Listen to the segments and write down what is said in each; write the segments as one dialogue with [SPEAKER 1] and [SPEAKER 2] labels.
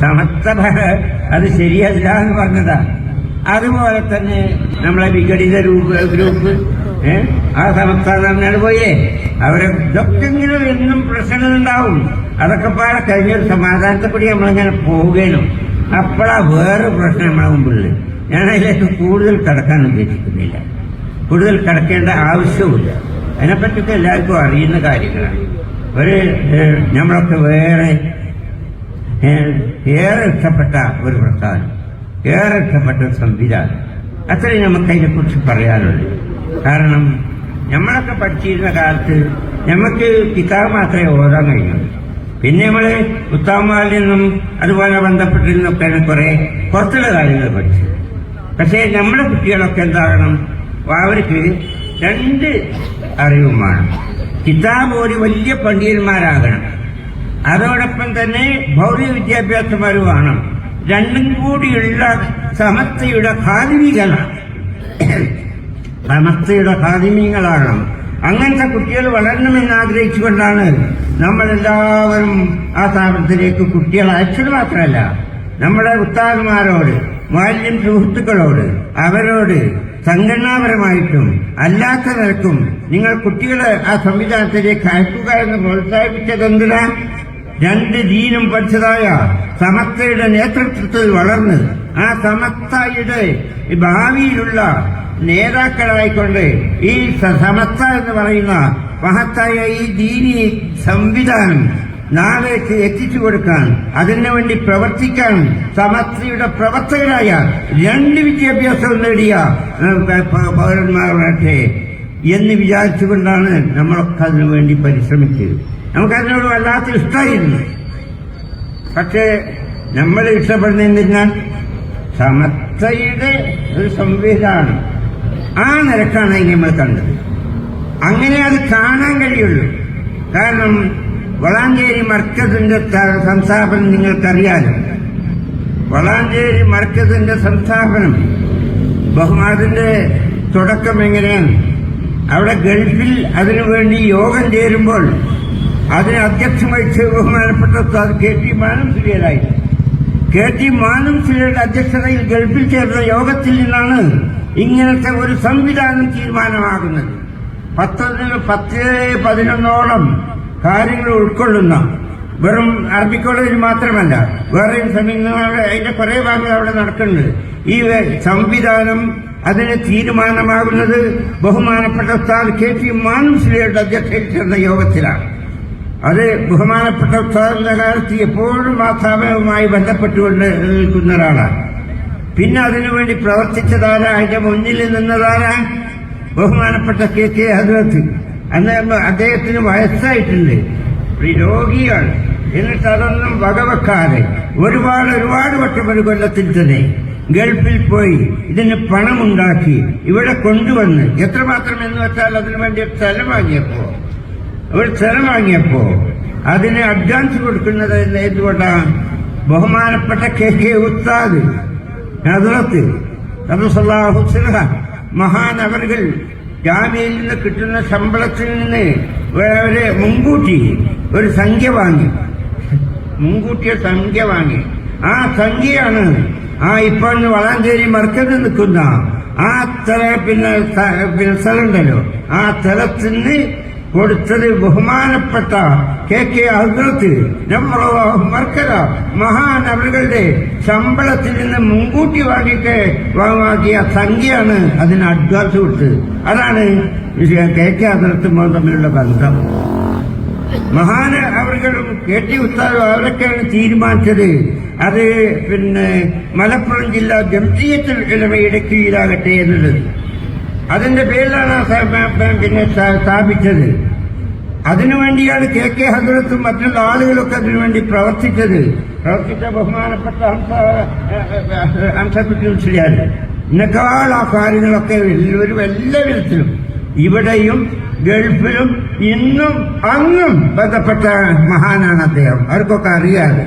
[SPEAKER 1] സമസ്ത അത് ശരിയല്ല എന്ന് പറഞ്ഞതാ. അതുപോലെ തന്നെ നമ്മളെ വിഘടിത ഗ്രൂപ്പ് ഗ്രൂപ്പ് ആ പറഞ്ഞാൽ പോയേ. അവരെ ഇതൊക്കെ ഇങ്ങനെ എന്നും പ്രശ്നങ്ങളുണ്ടാവും അതൊക്കെ പാടെ കഴിഞ്ഞൊരു സമാധാനത്തെപ്പടി നമ്മളിങ്ങനെ പോവുകയും അപ്പോഴാ വേറെ പ്രശ്നം നമ്മളെ മുമ്പിൽ. ഞാൻ അതിലേക്ക് കൂടുതൽ കടക്കാൻ ഉദ്ദേശിക്കുന്നില്ല. കൂടുതൽ കടക്കേണ്ട ആവശ്യവുമില്ല. അതിനെപ്പറ്റിയൊക്കെ എല്ലാവർക്കും അറിയുന്ന കാര്യങ്ങളാണ്. ഒരു നമ്മളൊക്കെ വേറെ ഏറെ ഇഷ്ടപ്പെട്ട ഒരു പ്രസ്ഥാനം. ഏറെ ഇഷ്ടപ്പെട്ട സംവിധാനം. അത്രയും നമുക്ക് അതിനെക്കുറിച്ച് പറയാനുള്ളൂ കാരണം നമ്മളൊക്കെ പഠിച്ചിരുന്ന കാലത്ത് നമുക്ക് കിതാബ് മാത്രമേ ഓതാൻ കഴിയുള്ളൂ. പിന്നെ നമ്മൾ ഉത്താമാലിൽ നിന്നും അതുപോലെ ബന്ധപ്പെട്ടിരുന്നൊക്കെയാണ് കുറെ പുറത്തുള്ള കാര്യങ്ങൾ പഠിച്ചു. പക്ഷേ നമ്മുടെ കുട്ടികളൊക്കെ എന്താകണം? അവർക്ക് രണ്ട് അറിവുമാണ് കിതാബ് ഒരു വലിയ പണ്ഡിതന്മാരാകണം. അതോടൊപ്പം തന്നെ ഭൗതിക വിദ്യാഭ്യാസമാർ വേണം രണ്ടും കൂടിയുള്ള സമസ്തയുടെ ഖാദിമികളാണ് സമസ്തയുടെ ഖാദിമികളാകണം അങ്ങനത്തെ കുട്ടികൾ വളരണമെന്ന് ആഗ്രഹിച്ചുകൊണ്ടാണ് നമ്മളെല്ലാവരും ആ സ്ഥാപനത്തിലേക്ക് കുട്ടികളെ അയച്ചത് മാത്രമല്ല. നമ്മുടെ ഉത്താകന്മാരോട് മാലിന്യം സുഹൃത്തുക്കളോട് അവരോട് സംഘടനാപരമായിട്ടും അല്ലാത്ത നിരക്കും നിങ്ങൾ കുട്ടികളെ ആ സംവിധാനത്തിലേക്ക് അയക്കുക എന്ന് പ്രോത്സാഹിപ്പിച്ചത് എന്തിനാ രണ്ട് ദീനും പഠിച്ചതായ സമസ്തയുടെ നേതൃത്വത്തിൽ വളർന്ന് ആ സമസ്തയുടെ ഭാവിയിലുള്ള നേതാക്കളായിക്കൊണ്ട് ഈ സമസ്ത എന്ന് പറയുന്ന മഹത്തായ ഈ ദീനി സംവിധാനം നാളേക്ക് എത്തിച്ചു കൊടുക്കാൻ അതിനു വേണ്ടി പ്രവർത്തിക്കാൻ സമസ്തയുടെ പ്രവർത്തകരായ രണ്ട് വിദ്യാഭ്യാസം നേടിയ പൗരന്മാരാകട്ടെ എന്ന് വിചാരിച്ചുകൊണ്ടാണ് നമ്മളൊക്കെ അതിനു വേണ്ടി പരിശ്രമിച്ചത്. നമുക്കതിനോട് വല്ലാത്ത ഇഷ്ടമായിരുന്നു പക്ഷേ നമ്മൾ ഇഷ്ടപ്പെടുന്നതിനാൽ സമത്തയുടെ ഒരു സംവിധാനം. ആ നിരക്കാണ് അതിനെ നമ്മൾ കണ്ടത്. അങ്ങനെ അത് കാണാൻ കഴിയുള്ളൂ. കാരണം വളാഞ്ചേരി മർക്കസിന്റെ സംസ്ഥാപനം നിങ്ങൾക്കറിയാലോ. വളാഞ്ചേരി മർക്കസിന്റെ സംസ്ഥാപനം ബഹുമാനത്തിന്റെ തുടക്കം എങ്ങനെയാണ്? അവിടെ ഗൾഫിൽ അതിനുവേണ്ടി യോഗം ചേരുമ്പോൾ അതിന് അധ്യക്ഷമായി ബഹുമാനപ്പെട്ട ഉസ്താദ് കെ ടി മാനം സുരിയലായിരുന്നു കെ ടി മാനം അധ്യക്ഷതയിൽ ഗൾഫിൽ ചേർന്ന യോഗത്തിൽ നിന്നാണ് ഇങ്ങനത്തെ ഒരു സംവിധാനം തീരുമാനമാകുന്നത്. പത്തൊന്നിന് പത്ത് പതിനൊന്നോളം കാര്യങ്ങൾ ഉൾക്കൊള്ളുന്ന വെറും അറബി കോളേജ് മാത്രമല്ല വേറെയും സമയങ്ങളുടെ അതിന്റെ കുറെ ഭാഗങ്ങൾ അവിടെ നടക്കുന്നുണ്ട്. ഈ സംവിധാനം അതിന് തീരുമാനമാകുന്നത് ബഹുമാനപ്പെട്ട സ്ഥാൻ കെ ടി മാനുസിലയുടെ അധ്യക്ഷയിൽ ചേർന്ന യോഗത്തിലാണ്. അത് ബഹുമാനപ്പെട്ട ഉസ്താദിന്റെ കാലത്ത് എപ്പോഴും ആ സ്ഥാപനവുമായി ബന്ധപ്പെട്ടുകൊണ്ട് നിൽക്കുന്ന ഒരാളാണ് പിന്നെ അതിനുവേണ്ടി പ്രവർത്തിച്ചതാരാ? അതിന്റെ മുന്നിൽ നിന്നതാരാ? ബഹുമാനപ്പെട്ട കെ കെ ഹദ്രത്ത് അന്ന് അദ്ദേഹത്തിന് വയസ്സായിട്ടുണ്ട്. രോഗിയാണ്. എന്നിട്ട് അതൊന്നും വകവെക്കാതെ ഒരുപാട് ഒരുപാട് വട്ടം ഒരു കൊല്ലത്തിൽ തന്നെ ഗൾഫിൽ പോയി ഇതിന് പണമുണ്ടാക്കി ഇവിടെ കൊണ്ടുവന്ന് എത്രമാത്രം എന്ന് വെച്ചാൽ അതിനു വേണ്ടി സ്ഥലം വാങ്ങിയപ്പോ ഒരു സ്ഥലം വാങ്ങിയപ്പോ അതിന് അഡ്വാൻസ് കൊടുക്കുന്നത് എന്തുകൊണ്ടാണ് ബഹുമാനപ്പെട്ട കെ കെ ഉസ്താദ് ഹദ്രത്ത് ഹുസ്ന അവർകൾ ജാമ്യയിൽ നിന്ന് കിട്ടുന്ന ശമ്പളത്തിൽ നിന്ന് ഒരു മുൻകൂട്ടി ഒരു സംഖ്യ വാങ്ങി. മുൻകൂട്ടിയ സംഖ്യ വാങ്ങി. ആ സംഖ്യയാണ് ആ ഇപ്പോൾ വളാഞ്ചേരി മർക്കത്ത് നിൽക്കുന്ന ആ സ്ഥല പിന്നെ പിന്നെ സ്ഥലമുണ്ടല്ലോ ആ സ്ഥലത്തിന് കൊടുത്തത് ബഹുമാനപ്പെട്ട കെ കെ അഹ്ദത്ത് മർക്കര മഹാൻ അവരുടെ ശമ്പളത്തിൽ നിന്ന് മുൻകൂട്ടി വാങ്ങിയിട്ട് വാങ്ങിയ സംഖ്യയാണ് അതിന് അഡ്വാൻസ് കൊടുത്തത് അതാണ് കെ കെ അഹ്ദത്തുമോ തമ്മിലുള്ള ബന്ധം. മഹാന് അവർക്കും കെ ടി ഉസ്താദും അവരൊക്കെയാണ് തീരുമാനിച്ചത്. അത് പിന്നെ മലപ്പുറം ജില്ലാ ജംസീയത്തിൽ ഇടമയുടെ കീഴിലാകട്ടെ എന്നുള്ളത്. അതിന്റെ പേരിലാണ് പിന്നെ സ്ഥാപിച്ചത്. അതിനുവേണ്ടിയാണ് കെ കെ ഹസരത്തും മറ്റുള്ള ആളുകളൊക്കെ അതിനുവേണ്ടി പ്രവർത്തിച്ചത്. പ്രവർത്തിച്ച ബഹുമാനപ്പെട്ട അംശക്കുട്ടിയാൽ ഇന്നേക്കാൾ ആ കാര്യങ്ങളൊക്കെ എല്ലാവരും എല്ലാ വിധത്തിലും ഇവിടെയും ഗൾഫിലും ഇന്നും അന്നും ബന്ധപ്പെട്ട മഹാനാണ് അദ്ദേഹം. അവർക്കൊക്കെ അറിയാതെ.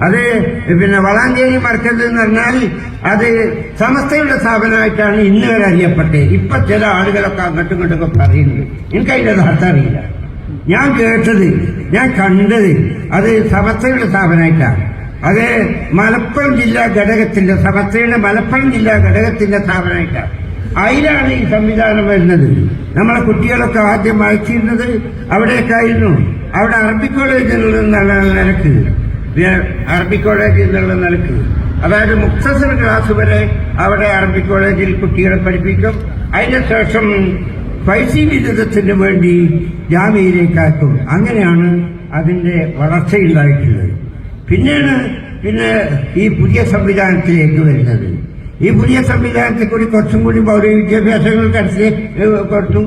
[SPEAKER 1] അത് പിന്നെ വളാഞ്ചേരി മർക്കസ് എന്ന് പറഞ്ഞാൽ അത് സമസ്തയുടെ സ്ഥാപനമായിട്ടാണ് ഇന്ന് വരെ അറിയപ്പെട്ടത്. ഇപ്പൊ ചില ആളുകളൊക്കെ അങ്ങോട്ടും ഇങ്ങോട്ടൊക്കെ പറയുന്നത്. എനിക്ക് അതിന്റെ അറിയില്ല. ഞാൻ കേട്ടത് ഞാൻ കണ്ടത് അത് സമസ്തയുടെ സ്ഥാപനമായിട്ടാണ്. അത് മലപ്പുറം ജില്ലാ ഘടകത്തിന്റെ സമസ്തയുടെ മലപ്പുറം ജില്ലാ ഘടകത്തിന്റെ സ്ഥാപനമായിട്ടാണ്. അതിലാണ് ഈ സംവിധാനം വരുന്നത്. നമ്മളെ കുട്ടികളൊക്കെ ആദ്യം വായിച്ചിരുന്നത് അവിടേക്കായിരുന്നു അവിടെ അറബിക് കോളേജിൽ നിന്നുള്ള നിലയ്ക്ക്. വേ- അറബി കോളേജിൽ നിന്നുള്ള നിലയ്ക്ക്. അതായത് മുക്തസർ ക്ലാസ് വരെ അവിടെ അറബി കോളേജിൽ കുട്ടികളെ പഠിപ്പിക്കും. അതിന് ശേഷം ഫൈസി വിരുദ്ധത്തിന് വേണ്ടി ജാമ്യയിലേക്കാക്കും. അങ്ങനെയാണ് അതിന്റെ വളർച്ചയുണ്ടായിട്ടുള്ളത്. പിന്നെയാണ് പിന്നെ ഈ പുതിയ സംവിധാനത്തിലേക്ക് വരുന്നത്. ഈ പുതിയ സംവിധാനത്തിൽ കൂടി കുറച്ചും കൂടി പൗര വിദ്യാഭ്യാസങ്ങൾ കടത്തി കൊടുത്തു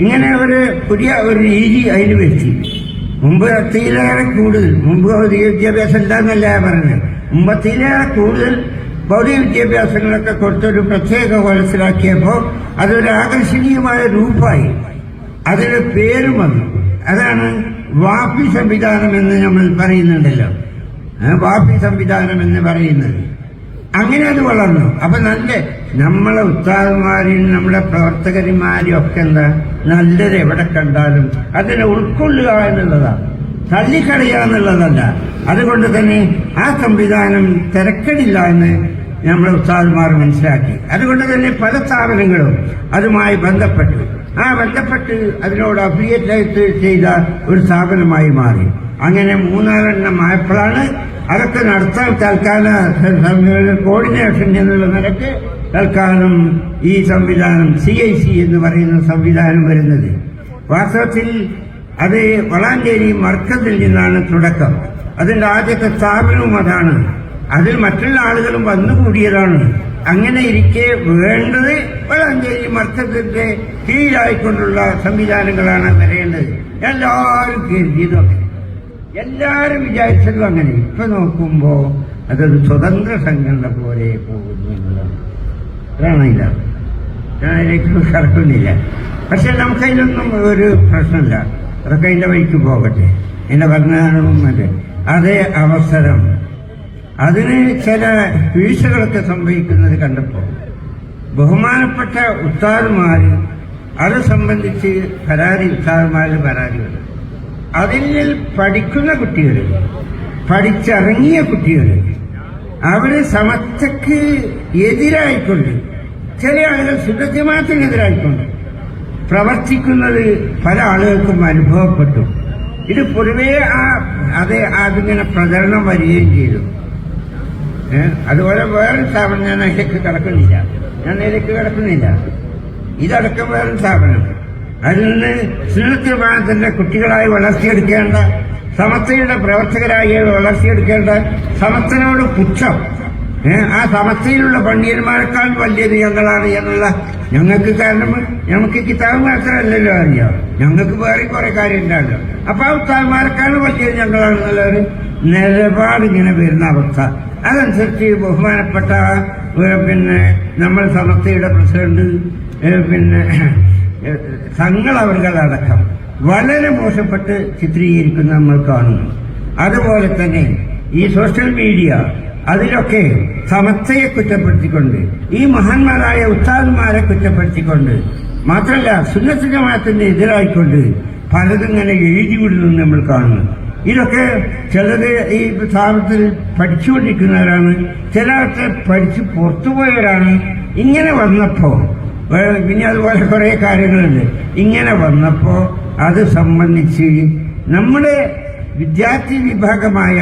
[SPEAKER 1] ഇങ്ങനെ ഒരു പുതിയ ഒരു രീതി അതിന് വരുത്തി. മുമ്പ് അത്തിയിലേറെ കൂടുതൽ മുമ്പ് ഭൗതിക വിദ്യാഭ്യാസം എന്താന്നല്ല പറഞ്ഞത് മുമ്പ് അത്തിയിലേറെ കൂടുതൽ ഭൗതിക വിദ്യാഭ്യാസങ്ങളൊക്കെ കൊടുത്തൊരു പ്രത്യേക മനസ്സിലാക്കിയപ്പോൾ അതൊരു ആകർഷണീയമായ രൂപമായി. അതിന് പേരും വന്നു. അതാണ് വാപ്പി സംവിധാനം എന്ന് നമ്മൾ പറയുന്നുണ്ടല്ലോ. വാപ്പി സംവിധാനം എന്ന് പറയുന്നത്. അങ്ങനെ അത് വളർന്നു. അപ്പൊ നല്ല നമ്മളെ ഉസ്താദന്മാരെയും നമ്മുടെ പ്രവർത്തകന്മാരെയും ഒക്കെ എന്താ? നല്ലത് എവിടെ കണ്ടാലും അതിനെ ഉൾക്കൊള്ളുക എന്നുള്ളതാണ് തള്ളിക്കളയുക എന്നുള്ളതല്ല അതുകൊണ്ട് തന്നെ ആ സംവിധാനം തിരക്കടില്ല എന്ന് നമ്മുടെ ഉസ്താദ്മാർ മനസ്സിലാക്കി അതുകൊണ്ട് തന്നെ പല സ്ഥാപനങ്ങളും അതുമായി ബന്ധപ്പെട്ടു ആ ബന്ധപ്പെട്ട് അതിനോട് അഫിലിയേറ്റ് ചെയ്ത ഒരു സ്ഥാപനമായി മാറി അങ്ങനെ മൂന്നാലെണ്ണം ആയപ്പോഴാണ് അതൊക്കെ നടത്താൻ തൽക്കാല കോർഡിനേഷൻ എന്നുള്ള നിലയ്ക്ക് തൽക്കാലം ഈ സംവിധാനം സി ഐ സി എന്ന് പറയുന്ന സംവിധാനം വരുന്നത്. വാസ്തവത്തിൽ അത് വളാഞ്ചേരി മർക്കത്തിൽ നിന്നാണ് തുടക്കം. അതിന്റെ ആദ്യത്തെ സ്ഥാപനവും അതാണ്. അതിൽ മറ്റുള്ള ആളുകളും വന്നുകൂടിയതാണ്. അങ്ങനെ ഇരിക്കെ വേണ്ടത് വളാഞ്ചേരി മർക്കത്തിന്റെ കീഴായിക്കൊണ്ടുള്ള സംവിധാനങ്ങളാണ് വരേണ്ടത്. എല്ലാവരും കരുതിയതൊക്കെ എല്ലാവരും വിചാരിച്ചതും അങ്ങനെ. ഇപ്പൊ നോക്കുമ്പോ അതൊരു സ്വതന്ത്ര സംഘടന പോലെ പോകുന്നു എന്നുള്ളതാണ്. ഞാൻ അതിലേക്ക് കടക്കുന്നില്ല പക്ഷെ നമുക്കതിലൊന്നും ഒരു പ്രശ്നമില്ല. അതൊക്കെ അതിന്റെ വഴിക്ക് പോകട്ടെ. ഭരണവും മറ്റേ. അതേ അവസരം. അതിന് ചില വീഴ്ചകളൊക്കെ സംഭവിക്കുന്നത് കണ്ടപ്പോൾ ബഹുമാനപ്പെട്ട ഉസ്താദുമാർ അത് സംബന്ധിച്ച് പരാതി ഉസ്താദുമാരിൽ പരാതി വരും അതിൽ പഠിക്കുന്ന കുട്ടികൾ പഠിച്ചിറങ്ങിയ കുട്ടികൾ അവർ സമസ്തക്ക് എതിരായിക്കൊണ്ട് ചില ആളുകൾ ശുദ്ധജമാത്തിനെതിരായിക്കൊണ്ട് പ്രവർത്തിക്കുന്നത് പല ആളുകൾക്കും അനുഭവപ്പെട്ടു. ഇത് പൊതുവേ ആ അത് അതിങ്ങനെ പ്രചരണം വരികയും ചെയ്തു? അതുപോലെ വേറെ സ്ഥാപനം ഞാൻ അതിലേക്ക് കിടക്കുന്നില്ല. ഞാൻ അതിലേക്ക് കിടക്കുന്നില്ല. ഇതടക്കം വേറെ സ്ഥാപനം. അതിൽ നിന്ന് വിഭാഗത്തിന്റെ കുട്ടികളായി വളർത്തിയെടുക്കേണ്ട സമസ്തയുടെ പ്രവർത്തകരായി വളർത്തിയെടുക്കേണ്ട സമസ്തനോട് പുച്ഛം. ആ സമസ്തയിലുള്ള പണ്ഡിതന്മാരെക്കാൾ വലിയത് ഞങ്ങളാണ് എന്നുള്ള ഞങ്ങൾക്ക് കാരണം ഞങ്ങൾക്ക് കിതാബ് മാത്രമല്ലല്ലോ അറിയാം. ഞങ്ങൾക്ക് വേറെ കുറെ കാര്യം ഉണ്ടല്ലോ അപ്പൊ ആ ഉസ്താദ്മാരെക്കാൾ വലിയത് ഞങ്ങളാണെന്നുള്ളൊരു നിലപാട് ഇങ്ങനെ വരുന്ന അവസ്ഥ. അതനുസരിച്ച് ബഹുമാനപ്പെട്ട പിന്നെ നമ്മൾ സമസ്തയുടെ പ്രസിഡന്റ് പിന്നെ തങ്ങൾ തങ്ങളവർകളടക്കം വളരെ മോശപ്പെട്ട് ചിത്രീകരിക്കുന്ന നമ്മൾ കാണുന്നു. അതുപോലെ തന്നെ ഈ സോഷ്യൽ മീഡിയ അതിലൊക്കെ സമസ്തയെ കുറ്റപ്പെടുത്തിക്കൊണ്ട് ഈ മഹാന്മാരായ ഉസ്താദുമാരെ കുറ്റപ്പെടുത്തിക്കൊണ്ട് മാത്രമല്ല സുന്നത്ത് ജമാഅത്തിന്റെ എതിരായിക്കൊണ്ട് പലതും ഇങ്ങനെ എഴുതി വിടുന്നു നമ്മൾ കാണുന്നു. ഇതൊക്കെ ചിലത് ഈ സ്ഥാപനത്തിൽ പഠിച്ചുകൊണ്ടിരിക്കുന്നവരാണ് ചിലർക്ക് പഠിച്ച് പുറത്തുപോയവരാണ്. ഇങ്ങനെ വന്നപ്പോ ഏ, പിന്നെ അതുപോലെ കുറെ കാര്യങ്ങളുണ്ട്. ഇങ്ങനെ വന്നപ്പോ അത് സംബന്ധിച്ച് നമ്മുടെ വിദ്യാർത്ഥി വിഭാഗമായ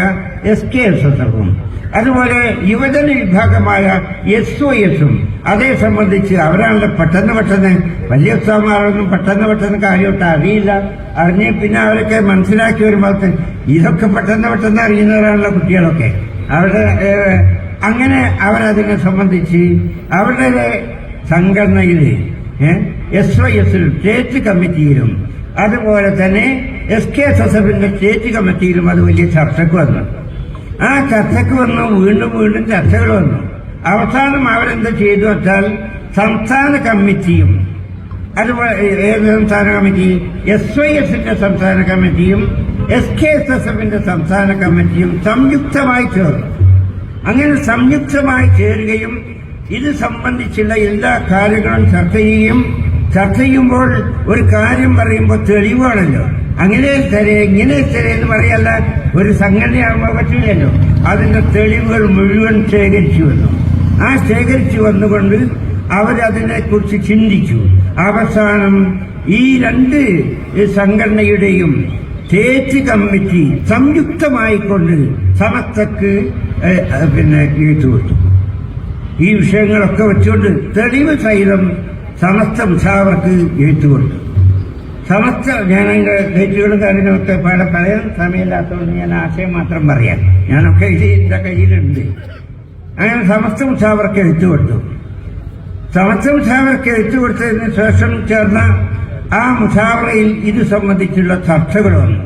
[SPEAKER 1] എസ് കെ എസ് എസ് എഫും അതുപോലെ യുവജന വിഭാഗമായ എസ് ഒ എസും അതേ സംബന്ധിച്ച് അവരാണല്ലോ പെട്ടെന്ന് പെട്ടെന്ന് വലിയ ഉത്സവമാരൊന്നും പെട്ടെന്ന് പെട്ടെന്ന് കാര്യമായിട്ട് അറിയില്ല. അറിഞ്ഞ് പിന്നെ അവരൊക്കെ മനസ്സിലാക്കി വരുമ്പോൾ ഇതൊക്കെ പെട്ടെന്ന് പെട്ടെന്ന് അറിയുന്നവരാണല്ലോ കുട്ടികളൊക്കെ. അവരുടെ അങ്ങനെ അവരതിനെ സംബന്ധിച്ച് അവരുടെ സംഘടനയിൽ എസ് ഒ എസിലും സ്റ്റേറ്റ് കമ്മിറ്റിയിലും അതുപോലെ തന്നെ എസ് കെ എസ് എസ് എഫിന്റെ സ്റ്റേറ്റ് കമ്മിറ്റിയിലും അത് വലിയ ചർച്ചക്ക് വന്നു. ആ ചർച്ചക്ക് വന്നു. വീണ്ടും വീണ്ടും ചർച്ചകൾ വന്നു. അവസാനം അവരെന്ത് ചെയ്തു വെച്ചാൽ സംസ്ഥാന കമ്മിറ്റിയും അതുപോലെ ഏത് സംസ്ഥാന കമ്മിറ്റി? എസ് വൈ എസിന്റെ സംസ്ഥാന കമ്മിറ്റിയും എസ് കെ എസ് എസ് എഫിന്റെ സംസ്ഥാന കമ്മിറ്റിയും സംയുക്തമായി ചേർന്നു. അങ്ങനെ സംയുക്തമായി ചേരുകയും ഇത് സംബന്ധിച്ചുള്ള എല്ലാ കാര്യങ്ങളും ചർച്ച ചെയ്യും ചർച്ച ചെയ്യുമ്പോൾ ഒരു കാര്യം പറയുമ്പോൾ തെളിവാണല്ലോ. അങ്ങനെ തരേ ഇങ്ങനെ തരേ എന്ന് പറയല്ല ഒരു സംഘടനയാകുമ്പോൾ പറ്റില്ലല്ലോ. അതിന്റെ തെളിവുകൾ മുഴുവൻ ശേഖരിച്ചു വന്നു. ആ ശേഖരിച്ചു വന്നുകൊണ്ട് അവരതിനെ കുറിച്ച് ചിന്തിച്ചു. അവസാനം ഈ രണ്ട് സംഘടനയുടെയും സ്റ്റേറ്റ് കമ്മിറ്റി സംയുക്തമായിക്കൊണ്ട് ഏഹ്, പിന്നെ എഴുത്തു കൊടുത്തു. ഈ വിഷയങ്ങളൊക്കെ വെച്ചുകൊണ്ട് തെളിവ് സഹിതം സമസ്ത മുഷാവർക്ക് എഴുത്തു കൊടുത്തു സമസ്ത ഞാൻ അതിന്റെ ഡേറ്റുകളും കാര്യങ്ങളൊക്കെ പല പറയാൻ സമയമില്ലാത്തതുകൊണ്ട് ഞാൻ ആശയം മാത്രം പറയാം. ഞാനൊക്കെ ഇത് എന്റെ കയ്യിലുണ്ട്. അങ്ങനെ സമസ്ത മുഷാവർക്ക് എഴുത്തു കൊടുത്തു സമസ്ത മുഷാവർക്ക് എഴുത്തു കൊടുത്തതിന് ശേഷം ചേർന്ന ആ മുഷാവറയിൽ ഇത് സംബന്ധിച്ചുള്ള ചർച്ചകൾ വന്നു.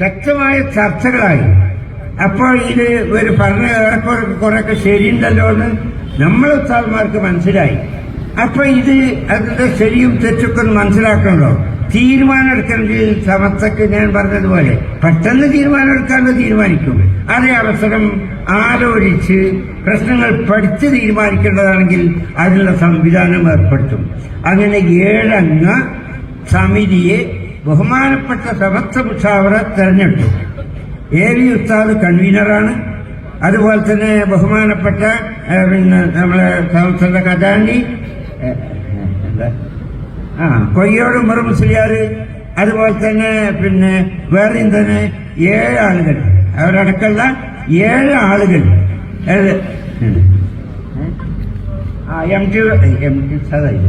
[SPEAKER 1] ശക്തമായ ചർച്ചകളായി. അപ്പോൾ ഇത് ഒരു പറഞ്ഞ ഏറെക്കുറെ ശരിയുണ്ടല്ലോ എന്ന് നമ്മളെ ഉസ്താദ്മാർക്ക് മനസ്സിലായി. അപ്പൊ ഇത് അതിന്റെ ശരിയും തെറ്റൊക്കെ ഒന്ന് മനസ്സിലാക്കണല്ലോ. തീരുമാനം എടുക്കണമെങ്കിൽ സമത്തൊക്കെ ഞാൻ പറഞ്ഞതുപോലെ പെട്ടെന്ന് തീരുമാനം എടുക്കാണ്ട് തീരുമാനിക്കും. അതേ അവസരം ആലോചിച്ച് പ്രശ്നങ്ങൾ പഠിച്ച് തീരുമാനിക്കേണ്ടതാണെങ്കിൽ അതിനുള്ള സംവിധാനം ഏർപ്പെടുത്തും. അങ്ങനെ ഏഴംഗ സമിതിയെ ബഹുമാനപ്പെട്ട സമത്വ മുഷാവറ തെരഞ്ഞെടുത്തു. എ വി ഉസ്താദ് കൺവീനറാണ്. അതുപോലെ തന്നെ ബഹുമാനപ്പെട്ട പിന്നെ നമ്മളെ സംസ്ഥയുടെ ഖജാനി ആ കൊയ്യോട് ഉമർ മുസ്ലിയാർ അതുപോലെ തന്നെ പിന്നെ വേറെയും തന്നെ ഏഴ് ആളുകൾ. അവരടക്കമുള്ള ഏഴ് ആളുകൾ. എം ടി എം ടി സദായി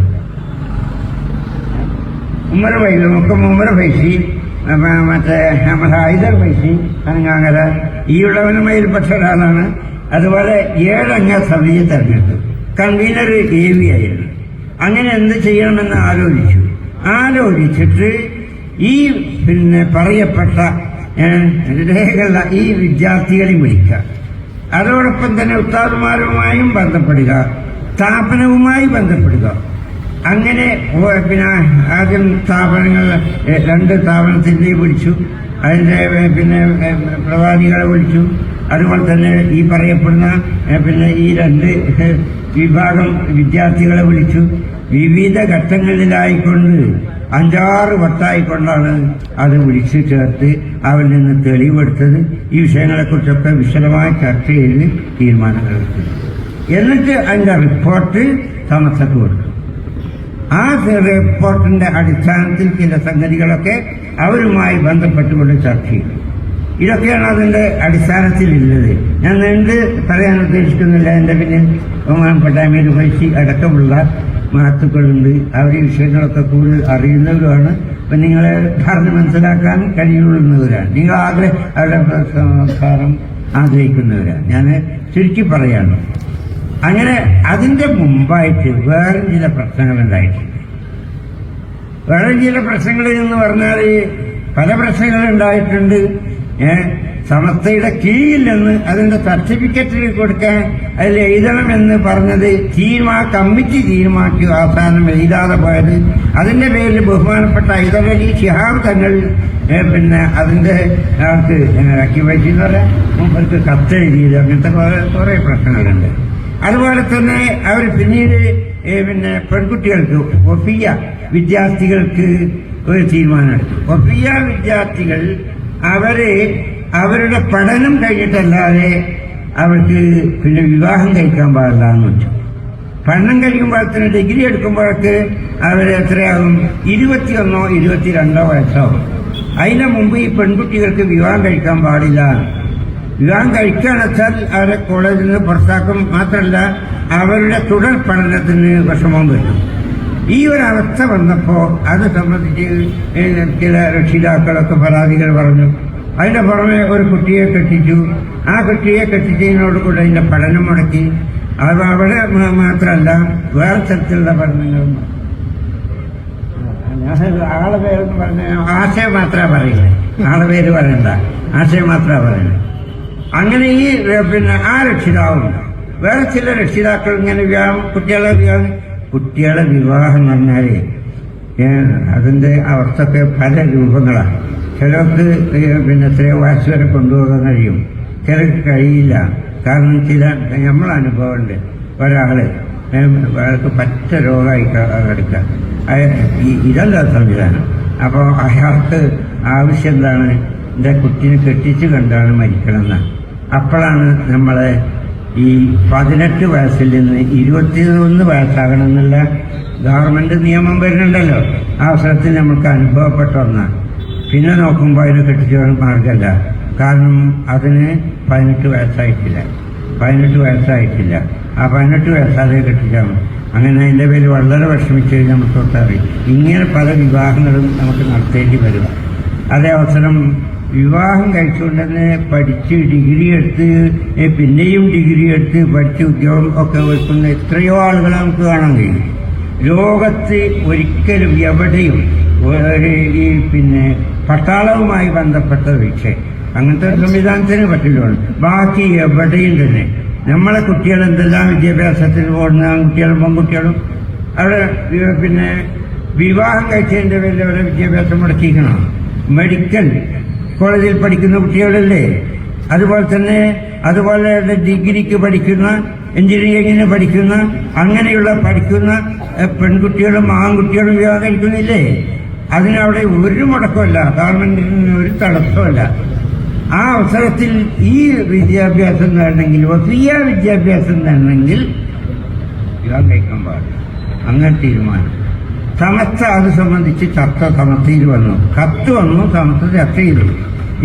[SPEAKER 1] ഉമ്മർ ഫൈസി മുക്കം ഉമ്മർ ഫൈസി മറ്റേ നമ്മുടെ ഹൈദർ ഫൈസി അനങ്ങാങ്ങര ഈ ഉള്ളവനുമായിൽപ്പെട്ട ഒരാളാണ്. അതുപോലെ ഏഴംഗ സമിതി തെരഞ്ഞെടുത്തു. കൺവീനർ എ വി ആയിരുന്നു. അങ്ങനെ എന്ത് ചെയ്യണമെന്ന് ആലോചിച്ചു. ആലോചിച്ചിട്ട് ഈ പിന്നെ പറയപ്പെട്ട രേഖകളുടെ ഈ വിദ്യാർത്ഥികളെ വിളിക്കുക. അതോടൊപ്പം തന്നെ ഉസ്താദുമാരുമായും ബന്ധപ്പെടുക. സ്ഥാപനവുമായി ബന്ധപ്പെടുക. അങ്ങനെ പിന്നെ ആദ്യം സ്ഥാപനങ്ങൾ രണ്ട് സ്ഥാപനത്തിന്റെ വിളിച്ചു. അതിന്റെ പിന്നെ പ്രവാദികളെ വിളിച്ചു. അതുപോലെ തന്നെ ഈ പറയപ്പെടുന്ന പിന്നെ ഈ രണ്ട് വിഭാഗം വിദ്യാർത്ഥികളെ വിളിച്ചു. വിവിധ ഘട്ടങ്ങളിലായിക്കൊണ്ട് അഞ്ചാറ് വട്ടായിക്കൊണ്ടാണ് അത് വിളിച്ചു ചേർത്ത് അവരിൽ നിന്ന് തെളിവെടുത്തത്. ഈ വിഷയങ്ങളെക്കുറിച്ചൊക്കെ വിശദമായി ചർച്ച ചെയ്ത് തീരുമാനങ്ങൾ എടുത്തു എന്നിട്ട് അതിന്റെ റിപ്പോർട്ട് സമസ്തക്ക് കൊടുത്തു ആ റിപ്പോർട്ടിന്റെ അടിസ്ഥാനത്തിൽ ചില സംഗതികളൊക്കെ അവരുമായി ബന്ധപ്പെട്ടുകൊണ്ട് ചർച്ച ചെയ്തു ഇതൊക്കെയാണ് അതിന്റെ അടിസ്ഥാനത്തിൽ അടിസ്ഥാനത്തിലുള്ളത്. ഞാൻ നീണ്ട് പറയാൻ ഉദ്ദേശിക്കുന്നില്ല എന്റെ പിന്നിൽ. ബഹുമാനപ്പെട്ട അമീർ ഫൈസി അടക്കമുള്ള മഹത്തുക്കളുണ്ട്. അവർ ഈ വിഷയങ്ങളൊക്കെ കൂടുതൽ അറിയുന്നവരുമാണ്. അപ്പം നിങ്ങളെ പറഞ്ഞ് മനസ്സിലാക്കാൻ കഴിയുന്നവരാണ് നിങ്ങൾ ആഗ്രഹ അവരുടെ സംസ്കാരം ആഗ്രഹിക്കുന്നവരാണ്. ഞാൻ ചുരുക്കി പറയാണ്. അങ്ങനെ അതിന്റെ മുമ്പായിട്ട് വേറെ ചില പ്രശ്നങ്ങൾ ഉണ്ടായിട്ടുണ്ട് വേറെ ചില പ്രശ്നങ്ങൾ എന്ന് പറഞ്ഞാൽ പല പ്രശ്നങ്ങൾ ഉണ്ടായിട്ടുണ്ട്. ഏ സമസ്തയുടെ കീഴിൽ നിന്ന് അതിന്റെ സർട്ടിഫിക്കറ്റ് കൊടുക്കാൻ അതിൽ എഴുതണമെന്ന് പറഞ്ഞത് തീരുമാ കമ്മിറ്റി തീരുമാനിച്ചു. അവസാനം എഴുതാതെ പോയത്. അതിന്റെ പേരിൽ ബഹുമാനപ്പെട്ട ഹൈദരലി ഷിഹാബ് തങ്ങൾ പിന്നെ അതിന്റെ അവർക്ക് ഇറക്കി എന്ന് പറയാം. കത്ത് എഴുതിയത്. അങ്ങനത്തെ കുറെ പ്രശ്നങ്ങളുണ്ട്. അതുപോലെ തന്നെ അവർ പിന്നീട് പിന്നെ പെൺകുട്ടികൾക്ക് ഒഫിയ വിദ്യാർത്ഥികൾക്ക് ഒരു തീരുമാനമെടുത്തു ഒഫിയ വിദ്യാർത്ഥികൾ അവർ അവരുടെ പഠനം കഴിഞ്ഞിട്ടല്ലാതെ അവർക്ക് പിന്നെ വിവാഹം കഴിക്കാൻ പാടില്ല എന്ന് വെച്ചു. പഠനം കഴിക്കുമ്പോഴത്തിന് ഡിഗ്രി എടുക്കുമ്പോഴൊക്കെ അവർ എത്രയാകും? ഇരുപത്തിയൊന്നോ ഇരുപത്തിരണ്ടോ വയസ്സാവും. അതിന് മുമ്പ് ഈ പെൺകുട്ടികൾക്ക് വിവാഹം കഴിക്കാൻ പാടില്ല. വിവാഹം കഴിക്കുകയാണെന്ന് വെച്ചാൽ അവരെ കോളേജിൽ നിന്ന് പുറത്താക്കും. മാത്രമല്ല അവരുടെ തുടർ പഠനത്തിന് വിഷമം വരും. ഈ ഒരു അവസ്ഥ വന്നപ്പോൾ അത് സംബന്ധിച്ച് ചില രക്ഷിതാക്കളൊക്കെ പരാതികൾ പറഞ്ഞു. അതിന്റെ പുറമെ ഒരു കുട്ടിയെ കെട്ടിച്ചു. ആ കുട്ടിയെ കെട്ടിച്ചതിനോടുകൂടി അതിന്റെ പഠനം മുടക്കി. അത് അവിടെ മാത്രമല്ല വേറെ തരത്തിലുള്ള പഠനങ്ങളും ആളെ പേരെന്ന് പറഞ്ഞ ആശയം മാത്രമേ പറയുന്നത് ആളെ പേര് പറയണ്ട. ആശയം മാത്രമേ പറയുന്നത് അങ്ങനെ ഈ പിന്നെ ആ രക്ഷിതാവുണ്ട് വേറെ ചില രക്ഷിതാക്കൾ ഇങ്ങനെ വിവാഹം കുട്ടികളെ വിവാഹം. കുട്ടികളെ വിവാഹം എന്ന് പറഞ്ഞാൽ അതിന്റെ അതിന്റെ അവസ്ഥയൊക്കെ പല രൂപങ്ങളാണ്. ചിലർക്ക് പിന്നെ എത്രയോ വയസ്സ് വരെ കൊണ്ടുപോകാൻ കഴിയും. ചിലർക്ക് കഴിയില്ല. കാരണം ചില നമ്മളെ അനുഭവമുണ്ട്. ഒരാൾ അയാൾക്ക് പറ്റ രോഗമായി കിടക്കുക ഇതല്ല സംവിധാനം. അപ്പോൾ അയാൾക്ക് ആവശ്യം എന്താണ്? എന്റെ കുട്ടിനെ കെട്ടിച്ച് കണ്ടാണ് മരിക്കണമെന്ന് അപ്പോഴാണ് നമ്മളെ ഈ പതിനെട്ട് വയസ്സിൽ നിന്ന് ഇരുപത്തിയൊന്ന് വയസ്സാകണം എന്നുള്ള ഗവൺമെന്റ് നിയമം വരുന്നുണ്ടല്ലോ. ആ അവസരത്തിൽ നമ്മൾക്ക് അനുഭവപ്പെട്ട ഒന്നാണ്. പിന്നെ നോക്കുമ്പോൾ അതിനെ കെട്ടിച്ചു മാർഗമല്ല കാരണം അതിന് പതിനെട്ട് വയസ്സായിട്ടില്ല. പതിനെട്ട് വയസ്സായിട്ടില്ല. ആ പതിനെട്ട് വയസ്സാതെ കെട്ടിച്ചാണ് അങ്ങനെ അതിന്റെ പേര് വളരെ വിഷമിച്ച് നമുക്ക് തൊട്ടറിയും ഇങ്ങനെ പല വിവാഹങ്ങളും നമുക്ക് നടത്തേണ്ടി വരും. അതേ അവസരം വിവാഹം കഴിച്ചുകൊണ്ട് തന്നെ പഠിച്ച് ഡിഗ്രി എടുത്ത് പിന്നെയും ഡിഗ്രി എടുത്ത് പഠിച്ച് ഉദ്യോഗം ഒക്കെ വെക്കുന്ന എത്രയോ ആളുകളെ നമുക്ക് കാണാൻ കഴിയും. ലോകത്ത് ഒരിക്കലും എവിടെയും ഈ പിന്നെ പട്ടാളവുമായി ബന്ധപ്പെട്ട വിഷയം. അങ്ങനത്തെ സംവിധാനത്തിന് പറ്റില്ല. ബാക്കി എവിടെയും തന്നെ. നമ്മളെ കുട്ടികൾ എന്തെല്ലാം വിദ്യാഭ്യാസത്തിന് പോകുന്ന ആൺകുട്ടികളും പെൺകുട്ടികളും അവിടെ പിന്നെ വിവാഹം കഴിച്ചതിന്റെ പേരിൽ അവരെ വിദ്യാഭ്യാസം മുടക്കിക്കണം മെഡിക്കൽ കോളേജിൽ പഠിക്കുന്ന കുട്ടികളല്ലേ? അതുപോലെ തന്നെ അതുപോലെ ഡിഗ്രിക്ക് പഠിക്കുന്ന എഞ്ചിനീയറിംഗിന് പഠിക്കുന്ന അങ്ങനെയുള്ള പഠിക്കുന്ന പെൺകുട്ടികളും ആൺകുട്ടികളും വിവാഹം കഴിക്കുന്നില്ലേ? അതിനവിടെ ഒരു മുടക്കമല്ല ഗവൺമെന്റിന് ഒരു തടസ്സമല്ല ആ അവസരത്തിൽ ഈ വിദ്യാഭ്യാസം നേടണമെങ്കിൽ വസീയ വിദ്യാഭ്യാസം നേടണമെങ്കിൽ വിവാഹം കഴിക്കാൻ പാടില്ല. അങ്ങനെ തീരുമാനം. സമസ്ത അത് സംബന്ധിച്ച് ചർച്ച സമസ്തയിൽ വന്നു. കത്ത് വന്നു സമസ്ത ചർച്ച ചെയ്തു.